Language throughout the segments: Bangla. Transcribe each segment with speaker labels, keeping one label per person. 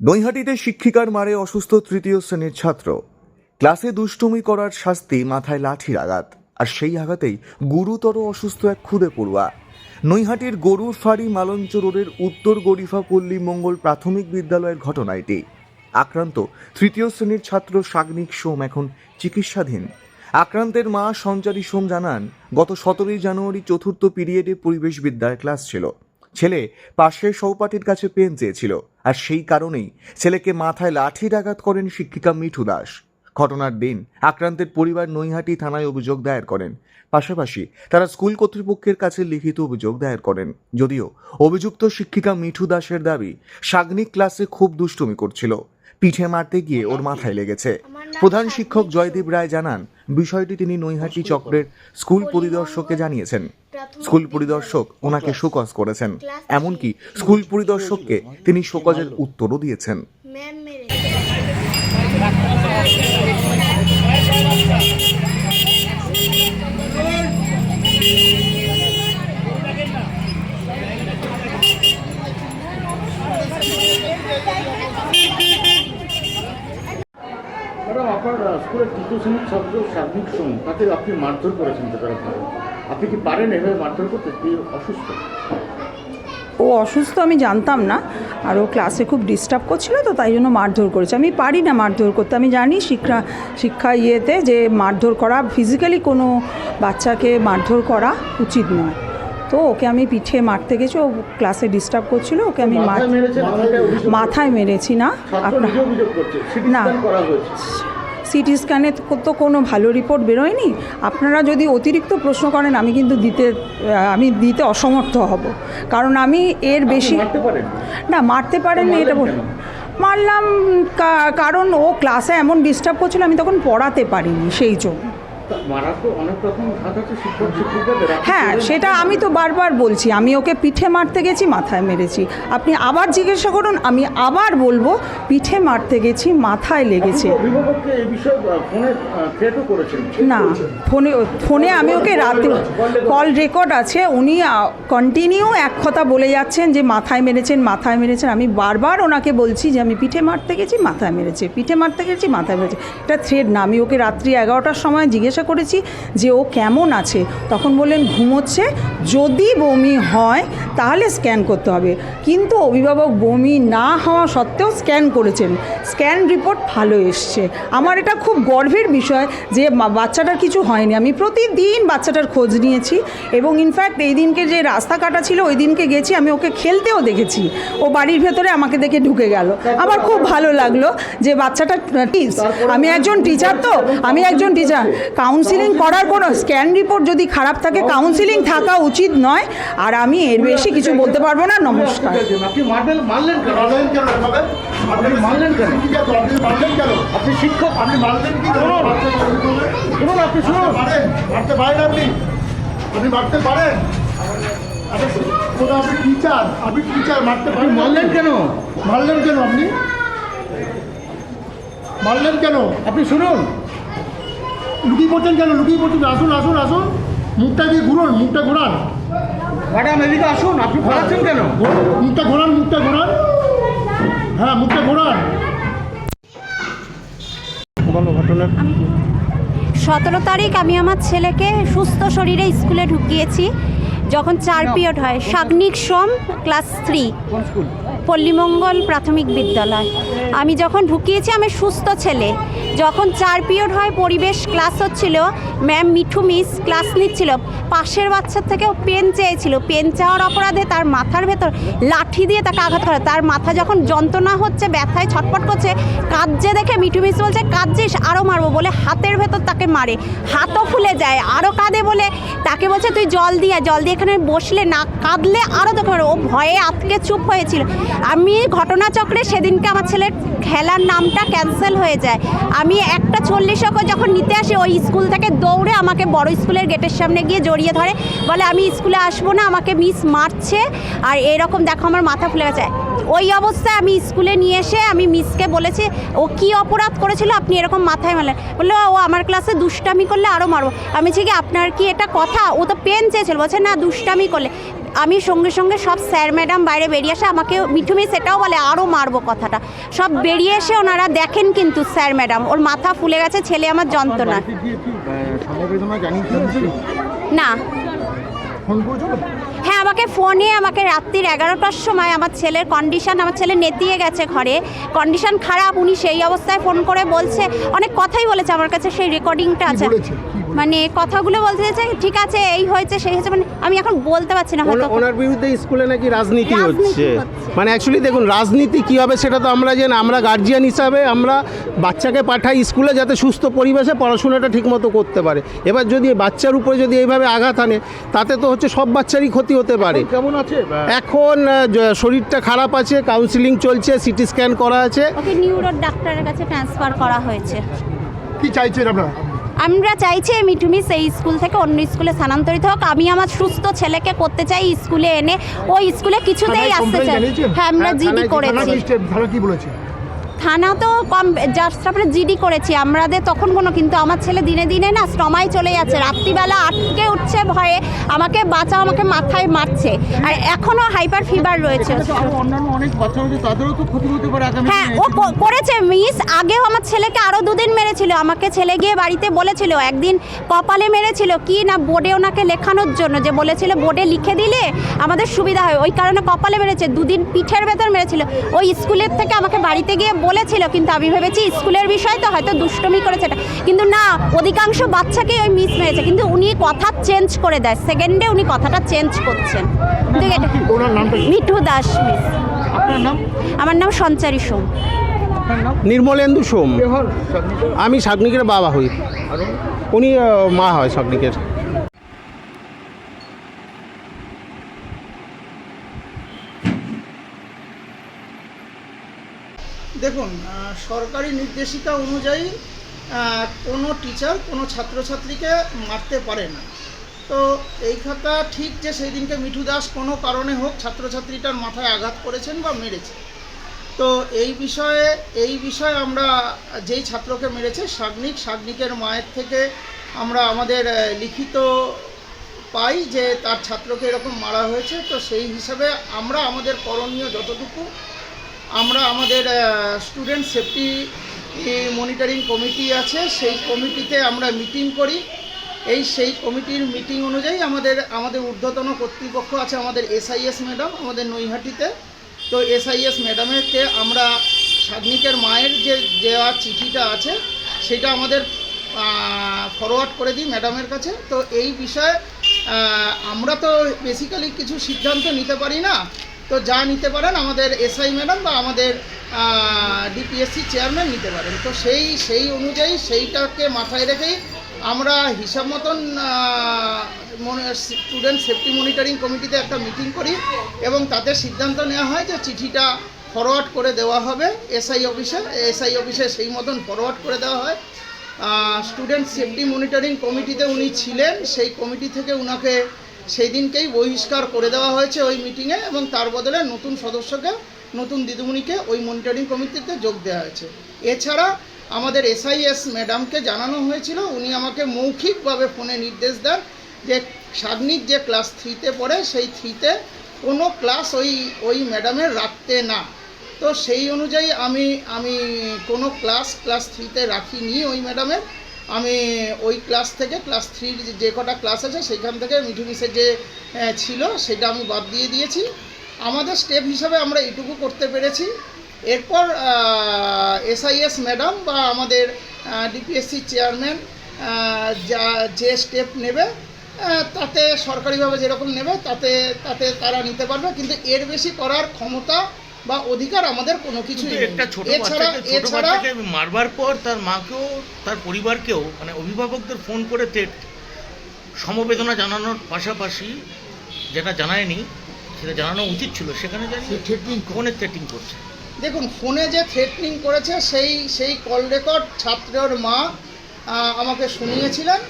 Speaker 1: নৈহাটিতে শিক্ষিকার মারে অসুস্থ তৃতীয় শ্রেণির ছাত্র। ক্লাসে দুষ্টুমি করার শাস্তি, মাথায় লাঠির আঘাত। আর সেই আঘাতেই গুরুতর অসুস্থ এক খুদে পড়ুয়া। নৈহাটির গরুর ফাড়ি মালঞ্চ রোডের উত্তর গরিফা পল্লী মঙ্গল প্রাথমিক বিদ্যালয়ের ঘটনা এটি আক্রান্ত তৃতীয় শ্রেণির ছাত্র সাগ্নিক সোম এখন চিকিৎসাধীন। আক্রান্তের মা সঞ্চারী সোম জানান, গত সতেরোই জানুয়ারি চতুর্থ পিরিয়ডে পরিবেশ বিদ্যার ক্লাস ছিল। ছেলে পাশের সহপাঠীর কাছে পেন চেয়েছিল আর সেই কারণেই ছেলেকে মাথায় লাঠির আঘাত করেন শিক্ষিকা মিঠু দাস। ঘটনার দিন আক্রান্তের পরিবার নৈহাটি থানায় অভিযোগ দায়ের করেন। পাশাপাশি তারা স্কুল কর্তৃপক্ষের কাছে লিখিত অভিযোগ দায়ের করেন। যদিও অভিযুক্ত শিক্ষিকা মিঠু দাসের দাবি সাগ্নিক ক্লাসে খুব দুষ্টুমি করছিল। পিঠে মারতে গিয়ে ওর মাথায় লেগেছে। প্রধান শিক্ষক জয়দীপ রায় জানান বিষয়টি তিনি নৈহাটি চক্রের স্কুল পরিদর্শককে জানিয়েছেন। স্কুল পরিদর্শক ওনাকে শোকজ করেছেন। এমনকি স্কুল পরিদর্শককে তিনি শোকজের উত্তরও দিয়েছেন।
Speaker 2: ম্যাম মেরে
Speaker 3: আপনার স্কুলের তৃতীয় শ্রেণির ছাত্র সার্বিক সোম তাকে আপনি মারধর করেছেন বেকারভাবে আপনি কি পারেন এভাবে মারধর করতে? অসুস্থ।
Speaker 4: ও অসুস্থ আমি জানতাম না। আর ও ক্লাসে খুব ডিস্টার্ব করছিল তো তাই জন্য মারধর করেছে। আমি পারি না মারধর করতে। আমি জানি শিক্ষা শিক্ষা ইয়েতে যে মারধর করা ফিজিক্যালি কোনো বাচ্চাকে মারধর করা উচিত নয়। তো ওকে আমি পিঠে মারতে গেছি ও ক্লাসে ডিস্টার্ব করছিল ওকে আমি
Speaker 3: মাথায়
Speaker 4: মেরেছি না? আপনার না। সিটি স্ক্যানে তো কোনো ভালো রিপোর্ট বেরোয়নি। আপনারা যদি অতিরিক্ত প্রশ্ন করেন আমি কিন্তু দিতে আমি দিতে অসমর্থ হব। কারণ আমি এর বেশি না মারতে পারেননি এটা মারলাম কারণ ও ক্লাসে এমন ডিস্টার্ব করছিল আমি তখন পড়াতে পারিনি সেই জন্য। হ্যাঁ সেটা আমি তো বারবার বলছি আমি ওকে পিঠে মারতে গেছি মাথায় মেরেছি। আপনি আবার জিজ্ঞাসা করুন আমি আবার বলব পিঠে মারতে গেছি মাথায় লেগেছে। না ফোনে ফোনে আমি ওকে রাতে কল রেকর্ড আছে উনি কন্টিনিউ এক কথা বলে যাচ্ছেন যে মাথায় মেরেছেন মাথায় মেরেছেন। আমি বারবার ওনাকে বলছি যে আমি পিঠে মারতে গেছি মাথায় মেরেছে পিঠে মারতে গেছি মাথায় মেরেছে। এটা থ্রেড না আমি ওকে রাত্রি এগারোটার সময় জিজ্ঞাসা করেছি যে ও কেমন আছে। তখন বললেন, ঘুমোচ্ছে। যদি বমি হয়, তাহলে স্ক্যান করতে হবে। কিন্তু অভিভাবক বমি না হওয়া সত্ত্বেও স্ক্যান করেছেন। স্ক্যান রিপোর্ট ভালো এসছে। আমার এটা খুব গর্বের বিষয় যে বাচ্চাটার কিছু হয়নি। আমি প্রতিদিন বাচ্চাটার খোঁজ নিয়েছি এবং ইনফ্যাক্ট এই দিনকে যে রাস্তা কাটা ছিল, ওই দিনকে গেছি, আমি ওকে খেলতেও দেখেছি। ও বাড়ির ভেতরে আমাকে দেখে ঢুকে গেল। আমার খুব ভালো লাগল যে বাচ্চাটা আমি একজন টিচার তো, আমি একজন টিচার কাউন্সিলিং করার কোনো স্ক্যান রিপোর্ট যদি খারাপ থাকে কাউন্সিলিং থাকা উচিত নয়। আর আমি এর বেশি কিছু বলতে পারব না নমস্কার।
Speaker 3: আপনি? আপনি মারলেন কেন?
Speaker 5: ঠিক আছে, আপনি মারলেন কেন?
Speaker 3: আপনি শিক্ষক
Speaker 5: আপনি মারলেন কি করে? মারতে পারেন
Speaker 3: শুনুন আপনি শুনুন।
Speaker 5: মারেন? মারতে পারেন আপনি? আপনি মারতে পারেন? আরে, কোথা আপনি টিচার আপনি টিচার মারতে পারেন।
Speaker 3: মারলেন কেন?
Speaker 5: মারলেন কেন আপনি? মারলেন কেন?
Speaker 3: আপনি শুনুন।
Speaker 5: লুকিয়ে পড়ছেন কেন? লুকিয়ে পড়ছেন আসুন আসুন আসুন। মুখটা দিয়ে ঘুরুন মুখটা ঘোরান।
Speaker 3: ম্যাডাম এদিকে আসুন আপনি পড়াচ্ছেন কেন?
Speaker 5: মুখটা ঘোরান মুখটা ঘোরান। হ্যাঁ মুখটা ঘোরান।
Speaker 3: বলো ঘটনা।
Speaker 2: সতেরো তারিখ আমি আমার ছেলেকে সুস্থ শরীরে স্কুলে ঢুকিয়েছি। যখন চার পিরিয়ড হয় Sagnik Som class three.
Speaker 3: School?
Speaker 2: Pallimangal প্রাথমিক বিদ্যালয়। আমি যখন ঢুকিয়েছি, আমি সুস্থ ছেলে। যখন চার পিরিয়ড হয়, পরিবেশ ক্লাস হচ্ছিল ম্যাম মিঠু মিস ক্লাস নিচ্ছিল। পাশের বাচ্চার থেকেও পেন চেয়েছিল। পেন চাওয়ার অপরাধে তার মাথার ভেতর লাঠি দিয়ে তাকে আঘাত করে। তার মাথা যখন যন্ত্রণা হচ্ছে, ব্যথায় ছটপট করছে, কাঁদছে দেখে মিঠু মিস বলছে, কাঁদছিস আরও মারবো বলে হাতের ভেতর তাকে মারে। হাতও ফুলে যায় আরও কাঁদে বলে তাকে বলছে, তুই জল দিয়ে জল দিয়ে এখানে বসলে না, কাঁদলে আরও মারবো। ও ভয়ে আতকে চুপ হয়েছিল। আমি ঘটনাচক্রে সেদিনকে আমার ছেলের খেলার নামটা ক্যান্সেল হয়ে যায়। আমি একটা চল্লিশ ওকে যখন নিতে আসি, ওই স্কুল থেকে দৌড়ে আমাকে বড় স্কুলের গেটের সামনে গিয়ে জড়িয়ে ধরে। বলে, আমি স্কুলে আসব না, আমাকে মিস মারছে। আর এরকম দেখো আমার মাথা ফুলে গেছে। ওই অবস্থায় আমি স্কুলে নিয়ে এসে আমি মিসকে বলেছি, ও কি অপরাধ করেছিল? আপনি এরকম মাথায় মারলেন। বলল, ও আমার ক্লাসে দুষ্টামি করলে আরও মারবো। আমি বলছি, কি, আপনার কি এটা কথা? ও তো পেন চেয়েছিল। বলছে, না, দুষ্টামি করলে। আমি সঙ্গে সঙ্গে সব স্যার ম্যাডাম বাইরে বেরিয়ে আসে আমাকে মিঠু সেটাও বলে আরও মারবো কথাটা। সব বেরিয়ে এসে ওনারা দেখেন কিন্তু স্যার ম্যাডাম ওর মাথা ফুলে গেছে ছেলে আমার যন্ত্রণা। না। হ্যাঁ আমাকে ফোনে আমাকে রাত্রির এগারোটার সময় আমার ছেলের কন্ডিশন আমার ছেলে নেতিয়ে গেছে ঘরে। কন্ডিশন খারাপ উনি সেই অবস্থায় ফোন করে বলছে অনেক কথাই বলেছে আমার কাছে সেই রেকর্ডিংটা আছে? মানে কথাগুলো বলতে চাইছে ঠিক আছে এই হয়েছে সেই হয়েছে। মানে আমি এখন বলতে পারছি না হয়তো
Speaker 6: ওনার বিরুদ্ধে স্কুলে নাকি রাজনীতি হচ্ছে। মানে অ্যাকচুয়ালি দেখুন রাজনীতি কী হবে সেটা তো আমরা জানি আমরা গার্জিয়ান হিসাবে আমরা বাচ্চাকে পাঠাই স্কুলে যাতে সুস্থ পরিবেশে পড়াশোনাটা ঠিকমতো করতে পারে। এবার যদি বাচ্চার উপরে যদি এইভাবে আঘাত আনে তাতে তো হচ্ছে সব বাচ্চারই ক্ষতি হতে পারে।
Speaker 5: কেমন আছে?
Speaker 6: এখন শরীরটা খারাপ আছে কাউন্সিলিং চলছে সিটি স্ক্যান করা আছে।
Speaker 2: ওকে নিউরোর ডাক্তারের কাছে ট্রান্সফার করা হয়েছে।
Speaker 5: কি চাইছেন আপনারা?
Speaker 2: আমরা চাইছি এই মিঠুমিস এই স্কুল থেকে অন্য স্কুলে স্থানান্তরিত হোক। আমি আমার সুস্থ ছেলেকে করতে চাই স্কুলে এনে। ওই স্কুলে কিছুতেই আসতে চাই। হ্যাঁ আমরা
Speaker 6: হ্যাঁ,
Speaker 2: জিডি করেছি।
Speaker 5: কি কি বলেছে?
Speaker 2: থানা তো কম জাস্ট আমরা জিডি করেছি আমাদের তখন কোনো কিন্তু আমার ছেলে দিনে দিনে না স্টমায় চলে যাচ্ছে। রাত্রিবেলা আটকে উঠছে ভয়ে আমাকে বাঁচাও আমাকে মাথায় মারছে। আর এখনও হাইপার ফিভার রয়েছে। হ্যাঁ ও করেছে মিস আগেও আমার ছেলেকে আরও দুদিন মেরেছিল। আমাকে ছেলে গিয়ে বাড়িতে বলেছিল একদিন কপালে মেরেছিল কি না বোর্ডে ওনাকে লেখানোর জন্য যে বলেছিল বোর্ডে লিখে দিলে আমাদের সুবিধা হয়। ওই কারণে কপালে মেরেছে দুদিন পিঠের ভেতর মেরেছিল। ওই স্কুলের থেকে আমাকে বাড়িতে গিয়ে বলেছিল কিন্তু আমি ভেবেছি স্কুলের বিষয় তো হয়তো দুষ্টমি করেছে এটা। কিন্তু না অধিকাংশ বাচ্চাকে ওই মিস মেরেছে কিন্তু উনি কথা চেঞ্জ করে দেয়। সেকেন্ডে উনি কথাটা চেঞ্জ করছেন। কিন্তু এটা
Speaker 5: ওনার নামটা কি?
Speaker 2: মিঠু দাস মিস
Speaker 3: নাম?
Speaker 2: আমার নাম সঞ্চারী সোম।
Speaker 6: নির্মলেন্দু সোম? আমি শাগনিকের বাবা হই। উনি? মা হয় শাগনিকের
Speaker 7: দেখুন সরকারি নির্দেশিকা অনুযায়ী কোনো টিচার কোনো ছাত্রছাত্রীকে মারতে পারে না। তো এই কথা ঠিক যে সেই দিনকে মিঠু দাস কোনো কারণে হোক ছাত্রছাত্রীটার মাথায় আঘাত করেছেন বা মেরেছে তো এই বিষয়ে এই বিষয়ে আমরা যেই ছাত্রকে মেরেছে, সাগ্নিক, সাগ্নিকের মায়ের থেকে আমরা আমাদের লিখিত পাই যে তার ছাত্রকে এরকম মারা হয়েছে। তো সেই হিসাবে আমরা আমাদের করণীয় যতটুকু আমরা আমাদের স্টুডেন্ট সেফটি মনিটরিং কমিটি আছে। সেই কমিটিতে আমরা মিটিং করি। এই সেই কমিটির মিটিং অনুযায়ী আমাদের আমাদের ঊর্ধ্বতন কর্তৃপক্ষ আছে আমাদের এসআইএস ম্যাডাম আমাদের নৈহাটিতে। তো এসআইএস ম্যাডামেরকে আমরা সাগ্নিকের মায়ের যে দেওয়া চিঠিটা আছে, সেটা আমাদের ফরওয়ার্ড করে দিই ম্যাডামের কাছে। তো এই বিষয়ে আমরা তো বেসিক্যালি কিছু সিদ্ধান্ত নিতে পারি না। তো যা নিতে পারেন আমাদের এসআই ম্যাডাম বা আমাদের ডিপিএসসি চেয়ারম্যান নিতে পারেন। তো সেই সেই অনুযায়ী সেইটাকে মাথায় রেখেই আমরা হিসাব মতন স্টুডেন্ট সেফটি মনিটরিং কমিটিতে একটা মিটিং করি এবং তাতে সিদ্ধান্ত নেওয়া হয় যে চিঠিটা ফরওয়ার্ড করে দেওয়া হবে, এসআই অফিসে এসআই অফিসে সেই মতন ফরওয়ার্ড করে দেওয়া হয়। স্টুডেন্ট সেফটি মনিটরিং কমিটিতে উনি ছিলেন, সেই কমিটি থেকে উনাকে সেই দিনকেই বহিষ্কার করে দেওয়া হয়েছে ওই মিটিংয়ে এবং তার বদলে নতুন সদস্যকে, নতুন দিদিমণিকে ওই মনিটরিং কমিটিতে যোগ দেওয়া হয়েছে। এছাড়া আমাদের এসআইএস ম্যাডামকে জানানো হয়েছিল, উনি আমাকে মৌখিকভাবে ফোনে নির্দেশ দেন যে সাগ্নিক যে ক্লাস থ্রিতে পড়ে, সেই থ্রিতে কোনো ক্লাস ওই ওই ম্যাডামের রাখতে না। তো সেই অনুযায়ী আমি আমি কোনো ক্লাস ক্লাস থ্রিতে রাখিনি ওই ম্যাডামের আমি ওই ক্লাস থেকে ক্লাস থ্রির যে কটা ক্লাস আছে সেখান থেকে মিঠু মিশে যে ছিল, সেটা আমি বাদ দিয়ে দিয়েছি। আমাদের স্টেপ হিসাবে আমরা এইটুকু করতে পেরেছি। এরপর এসআইএস ম্যাডাম বা আমাদের ডিপিএসসি চেয়ারম্যান যা, যে স্টেপ নেবে তাতে সরকারিভাবে যেরকম নেবে, তাতে তাতে তারা নিতে পারবে। কিন্তু এর বেশি করার ক্ষমতা বা অধিকার আমাদের কোনো কিছু
Speaker 8: একটা ছোট
Speaker 7: এছাড়া
Speaker 8: বাচ্চাকে ছোট
Speaker 7: এছাড়া
Speaker 8: বাচ্চাকে মারবার পর তার মাকেও তার পরিবারকেও মানে অভিভাবকদের ফোন করে তে- সমবেদনা জানানোর পাশাপাশি যেটা জানায়নি সেটা জানানো উচিত ছিল। সেখানে জানিয়ে ফোনে থ্রেটিং করছে।
Speaker 7: দেখুন ফোনে যে থ্রেটনিং করেছে সেই সেই কল রেকর্ড ছাত্রের মা আহ, আমাকে শুনিয়েছিলেন।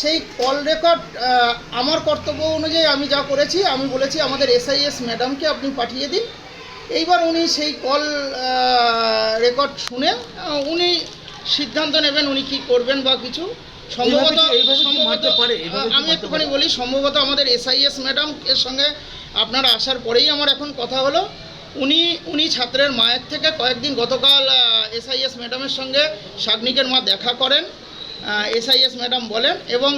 Speaker 7: সেই কল রেকর্ড আমার কর্তব্য অনুযায়ী আমি যা করেছি আমি বলেছি আমাদের এসআইএস ম্যাডামকে আপনি পাঠিয়ে দিন। এইবার উনি সেই কল রেকর্ড শুনে উনি সিদ্ধান্ত নেবেন উনি কি করবেন বা কিছু। সম্ভবত আমি একটুখানি বলি সম্ভবত আমাদের এসআইএস ম্যাডাম এর সঙ্গে আপনারা আসার পরেই আমার এখন কথা হলো উনি উনি ছাত্রের মায়ের থেকে কয়েকদিন গতকাল এসআইএস ম্যাডামের সঙ্গে সাগনিকের মা দেখা করেন। এসআইএস ম্যাডাম বলেন এবং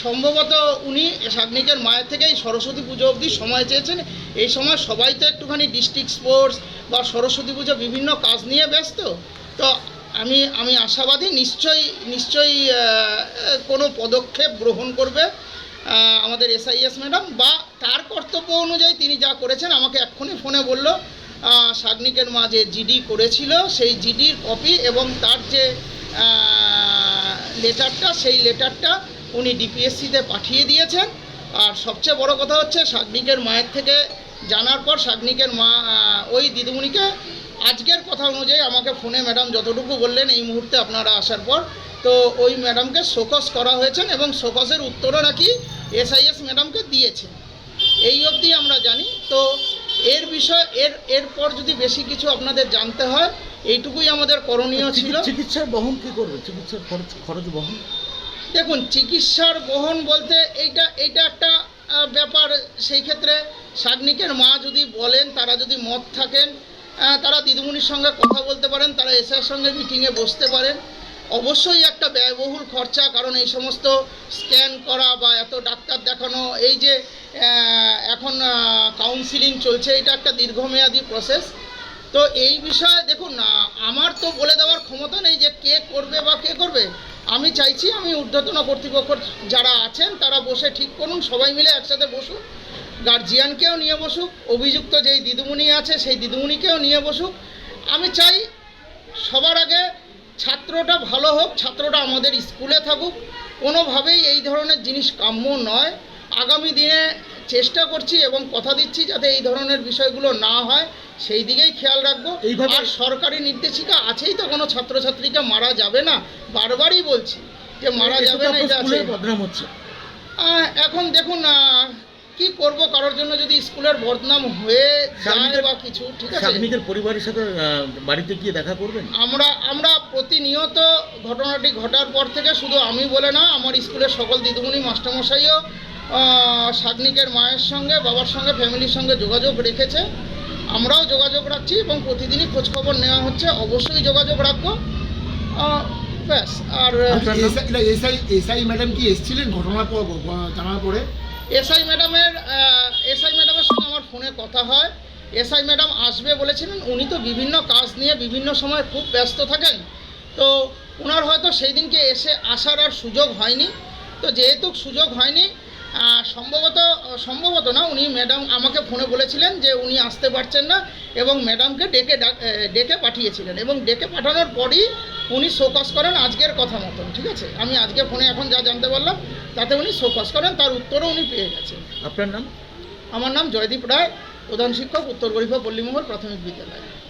Speaker 7: সম্ভবত উনি সাগনিকের মায়ের থেকে এই সরস্বতী পুজো অবধি সময় চেয়েছেন। এই সময় সবাই তো একটুখানি ডিস্ট্রিক্ট স্পোর্টস বা সরস্বতী পুজো বিভিন্ন কাজ নিয়ে ব্যস্ত। তো আমি আমি আশাবাদী, নিশ্চয়ই নিশ্চয়ই কোনো পদক্ষেপ গ্রহণ করবে আমাদের এসআইএস ম্যাডাম বা তার কর্তব্য অনুযায়ী তিনি যা করেছেন আমাকে এক্ষুনি ফোনে বলল সাগনিকের মা যে জিডি করেছিল সেই জিডির কপি এবং তার যে লেটারটা, সেই লেটারটা উনি ডিপিএসসিতে পাঠিয়ে দিয়েছেন। আর সবচেয়ে বড় কথা হচ্ছে, সাগনিকের মায়ের থেকে জানার পর সাগনিকের মা ওই দিদিমণিকে আজকের কথা অনুযায়ী আমাকে ফোনে ম্যাডাম যতটুকু বললেন, এই মুহূর্তে আপনারা আসার পর। তো ওই ম্যাডামকে শোকস করা হয়েছেন এবং শোকসের উত্তরও নাকি এসআইএস ম্যাডামকে দিয়েছে এই অবধি আমরা জানি। তো এর বিষয়, এর, এরপর যদি বেশি কিছু আপনাদের জানতে হয় এইটুকুই আমাদের করণীয় ছিল।
Speaker 8: চিকিৎসার বহন কি করবে? চিকিৎসার খরচ খরচ বহন?
Speaker 7: দেখুন চিকিৎসার বহন বলতে এইটা এইটা একটা ব্যাপার। সেই ক্ষেত্রে সাগনিকের মা যদি বলেন তারা যদি মত থাকেন তারা দিদিমণির সঙ্গে কথা বলতে পারেন তারা এসআর সঙ্গে মিটিংয়ে বসতে পারেন। অবশ্যই একটা ব্যয়বহুল খরচা কারণ এই সমস্ত স্ক্যান করা বা এত ডাক্তার দেখানো এই যে এখন কাউন্সিলিং চলছে এটা একটা দীর্ঘমেয়াদী প্রসেস তো এই বিষয়ে দেখুন, না, আমার তো বলে দেওয়ার ক্ষমতা নেই যে কে করবে বা কে করবে। আমি চাইছি আমি ঊর্ধ্বতন কর্তৃপক্ষ যারা আছেন, তারা বসে ঠিক করুন, সবাই মিলে একসাথে বসুক। গার্জিয়ানকেও নিয়ে বসুক, অভিযুক্ত যেই দিদিমণি আছে, সেই দিদিমণিকেও নিয়ে বসুক। আমি চাই সবার আগে ছাত্রটা ভালো হোক, ছাত্রটা আমাদের স্কুলে থাকুক। কোনোভাবেই এই ধরনের জিনিস কাম্য নয়। আগামী দিনে চেষ্টা করছি এবং কথা দিচ্ছি যাতে এই ধরনের বিষয়গুলো না হয় সেই দিকেই খেয়াল রাখব। আর সরকারি নির্দেশিকা আছেই তো কোনো ছাত্রছাত্রীকে মারা যাবে না বারবারই বলছি যে মারা যাবে না এটা আছে। এখন দেখুন কি করব কারোর জন্য যদি স্কুলের বদনাম হয়ে যায় বা কিছু ঠিক আছে?
Speaker 8: সাগনিকের পরিবারের সাথে বাড়িতে গিয়ে দেখা করবেন?
Speaker 7: আমরা আমরা প্রতিনিয়ত ঘটনাটি ঘটার পর থেকে শুধু আমি বলে না আমার স্কুলের সকল দিদিমণি মাস্টারমশাইও সাগনিকের মায়ের সঙ্গে বাবার সঙ্গে ফ্যামিলির সঙ্গে যোগাযোগ রেখেছে। আমরাও যোগাযোগ রাখছি এবং প্রতিদিনই খোঁজখবর নেওয়া হচ্ছে। অবশ্যই যোগাযোগ রাখব। ব্যাস আর
Speaker 5: এসআই এসআই ম্যাডাম কি এসেছিলেন ঘটনার পর জানার পরে?
Speaker 7: এসআই ম্যাডামের এসআই ম্যাডামের সঙ্গে আমার ফোনে কথা হয়। এসআই ম্যাডাম আসবে বলেছিলেন, উনি তো বিভিন্ন কাজ নিয়ে বিভিন্ন সময় খুব ব্যস্ত থাকেন। তো ওনার হয়তো সেই দিনকে এসে আসার আর সুযোগ হয়নি। তো যেহেতু সুযোগ হয়নি সম্ভবত সম্ভবত না উনি ম্যাডাম আমাকে ফোনে বলেছিলেন যে উনি আসতে পারছেন না এবং ম্যাডামকে ডেকে ডাক- ডেকে পাঠিয়েছিলেন এবং ডেকে পাঠানোর পরই উনি শোকস করেন আজকের কথা মতন ঠিক আছে? আমি আজকে ফোনে এখন যা জানতে পারলাম তাতে উনি শোকস করেন তার উত্তরও উনি পেয়ে গেছেন।
Speaker 8: আপনার নাম?
Speaker 7: আমার নাম জয়দীপ রায় প্রধান শিক্ষক উত্তর গরিফা পল্লীমহল প্রাথমিক বিদ্যালয়।